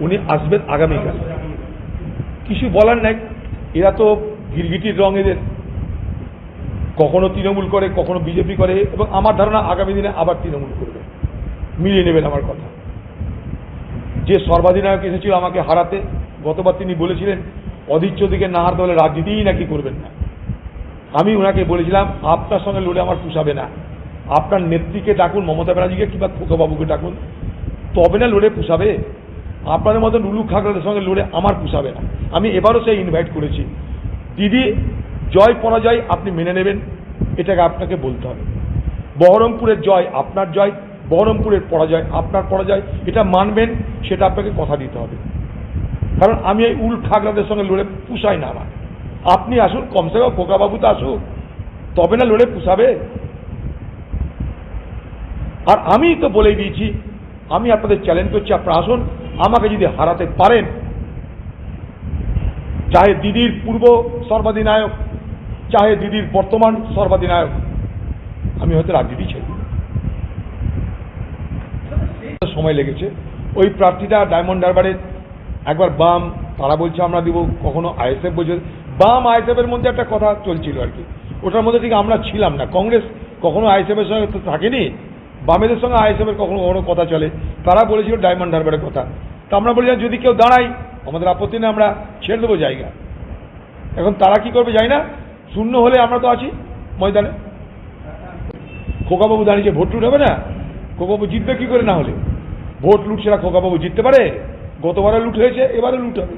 উনি আসবেন আগামীকাল। কিছু বলার নাই, এরা তো গিরগিটির রং এদের। কখনো তৃণমূল করে, কখনো বিজেপি করে, এবং আমার ধারণা আগামী দিনে আবার তৃণমূল করবে। মিলিয়ে নেবেন আমার কথা। যে সর্বাধিনায়ক এসেছিল আমাকে হারাতে, গতবার তিনি বলেছিলেন, অধীর চৌধুরীকে না হারতে হলে রাজনীতিই নাকি করবেন না। আমি ওনাকে বলেছিলাম, আপনার সঙ্গে লড়ে আমার পুষাবে না। আপনার নেত্রীকে ডাকুন, মমতা ব্যানার্জিকে কিংবা খোকাবাবুকে ডাকুন, তবে না লড়ে পুষাবে? আপনাদের মতন উলু খাগড়াদের সঙ্গে লড়ে আমার পুষাবে না। আমি এবারও সেই ইনভাইট করেছি। দিদি, জয় পরাজয় আপনি মেনে নেবেন, এটাকে আপনাকে বলতে হবে। বহরমপুরের জয় আপনার জয়, বহরমপুরের পরাজয় আপনার পরাজয়, এটা মানবেন, সেটা আপনাকে কথা দিতে হবে। কারণ আমি এই উল খাগড়াদের সঙ্গে লড়ে পুষাই না আমার। আপনি আসুন, কমসে কম খোকাবাবু তো আসুক। তবে না লড়ে পুষাবে? আর আমি তো বলেই দিয়েছি, আমি আপনাদের চ্যালেঞ্জ করছি, আপনারা আসুন। আমাকে যদি হারাতে পারেন, চাহে দিদির পূর্ব সর্বাধিনায়ক, চাহে দিদির বর্তমান সর্বাধিনায়ক, আমি হয়তো রাজনীতি ছেড়ে সময় লেগেছে। ওই প্রার্থীটা ডায়মন্ড হারবারের একবার বাম, তারা বলছে আমরা দিব, কখনো আইএসএফ বলছে। বাম আইএসএফ এর মধ্যে একটা কথা চলছিল আর কি। ওটার মধ্যে ঠিক আমরা ছিলাম না। কংগ্রেস কখনো আইএসএফ এর সঙ্গে তো থাকেনি। বামেদের সঙ্গে আইএসএফ এর কখনো কখনো কথা চলে। তারা বলেছিল ডায়মন্ড হারবারের কথা। তা আমরা বলি, যদি কেউ দাঁড়াই আমাদের আপত্তি নেই, আমরা ছেড়ে দেবো জায়গা। এখন তারা কি করবে যাই না। শূন্য হলে আমরা তো আছি ময়দানে। খোকাবাবু দাঁড়িয়েছে ভোট লুট হবে না, খোকাবাবু জিতবে কি করে না হলে? ভোট লুট সেটা খোকাবাবু জিততে পারে? গতবারে লুট হয়েছে এবারে লুট হবে।